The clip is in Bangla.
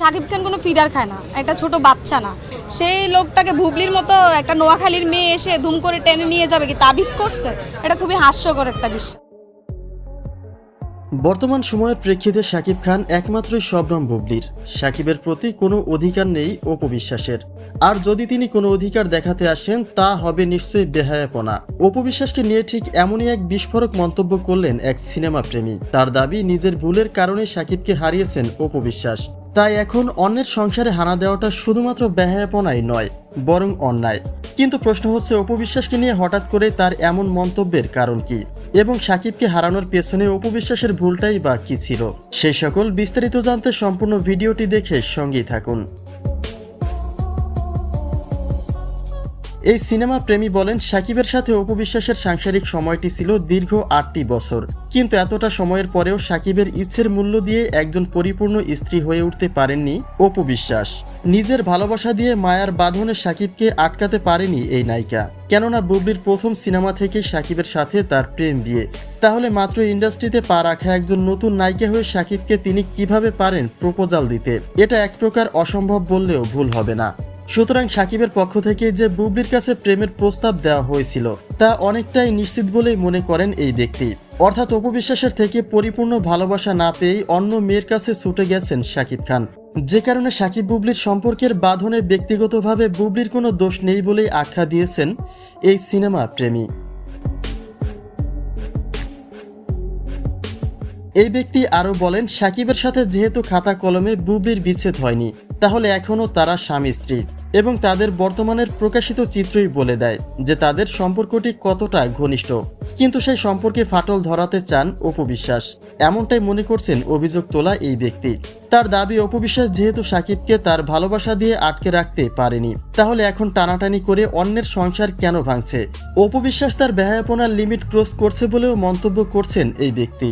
সাকিব খান কোনো ফিডার খায় না, একটা ছোট বাচ্চা না। সেই লোকটাকে ভুবলির মতো একটা নোয়াখালীর মেয়ে এসে ধুম করে টেনে নিয়ে যাবে কি, তাবিজ করছে? এটা খুবই হাস্যকর একটা বিষয় বর্তমান সময়ের প্রেক্ষিতে শাকিব খান একমাত্রই শবনম বুবলির। শাকিবের প্রতি কোনো অধিকার নেই অপবিশ্বাসের। আর যদি তিনি কোনো অধিকার দেখাতে আসেন, তা হবে নিশ্চয়ই বেহায়াপনা। অপবিশ্বাসকে নিয়ে ঠিক এমনই এক বিস্ফোরক মন্তব্য করলেন এক সিনেমা প্রেমী। তার দাবি, নিজের ভুলের কারণে শাকিবকে হারিয়েছেন অপবিশ্বাস। তাই এখন অন্যের সংসারে হানা দেওয়াটা শুধুমাত্র বেহায়াপনাই নয়, বরং অন্যায়। কিন্তু প্রশ্ন হচ্ছে, অপবিশ্বাসকে নিয়ে হঠাৎ করে তার এমন মন্তব্যের কারণ কি? এবং সাকিবকে হারানোর পেছনে অপবিশ্বাসের ভুলটাই বা কি ছিল? সে সকল বিস্তারিত জানতে সম্পূর্ণ ভিডিওটি দেখে সঙ্গেই থাকুন। এই সিনেমা প্রেমী বলেন সাকিবের সাথে অপবিশ্বাসের সাংসারিক সময়টি ছিল দীর্ঘ আটটি বছর। কিন্তু এতটা সময়ের পরেও সাকিবের ইচ্ছের মূল্য দিয়ে একজন পরিপূর্ণ স্ত্রী হয়ে উঠতে পারেননি অপবিশ্বাস। নিজের ভালোবাসা দিয়ে মায়ার বাঁধনে সাকিবকে আটকাতে পারেনি এই নায়িকা। কেননা বুবলির প্রথম সিনেমা থেকে সাকিবের সাথে তার প্রেম বিয়ে। তাহলে মাত্র ইন্ডাস্ট্রিতে পা রাখা একজন নতুন নায়িকা হয়ে সাকিবকে তিনি কীভাবে পারেন প্রপোজাল দিতে? এটা এক প্রকার অসম্ভব বললেও ভুল হবে না। সুতরাং সাকিবের পক্ষ থেকে যে বুবলির কাছে প্রেমের প্রস্তাব দেওয়া হয়েছিল, তা অনেকটাই নিশ্চিত বলেই মনে করেন এই ব্যক্তি। অর্থাৎ অপবিশ্বাসের থেকে পরিপূর্ণ ভালোবাসা না পেয়েই অন্য মেয়ের কাছে ছুটে গেছেন সাকিব খান। যে কারণে সাকিব বুবলির সম্পর্কের বাঁধনে ব্যক্তিগতভাবে বুবলির কোনো দোষ নেই বলেই আখ্যা দিয়েছেন এই সিনেমা প্রেমী। এই ব্যক্তি আরও বলেন, সাকিবের সাথে যেহেতু খাতা কলমে বুবলির বিচ্ছেদ হয়নি, তাহলে এখনও তারা স্বামী স্ত্রী এবং তাদের বর্তমানের প্রকাশিত চিত্রই বলে দেয় যে তাদের সম্পর্কটি কতটা ঘনিষ্ঠ। কিন্তু সেই সম্পর্কে ফাটল ধরাতে চান অপবিশ্বাস এমনটাই মনে করছেন অভিযোগ তোলা এই ব্যক্তি। তার দাবি অপবিশ্বাস যেহেতু সাকিবকে তার ভালোবাসা দিয়ে আটকে রাখতে পারেনি, তাহলে এখন টানাটানি করে অন্যের সংসার কেন ভাঙছে? অপবিশ্বাস তার ব্যয়াপনার লিমিট ক্রস করছে বলেও মন্তব্য করছেন এই ব্যক্তি।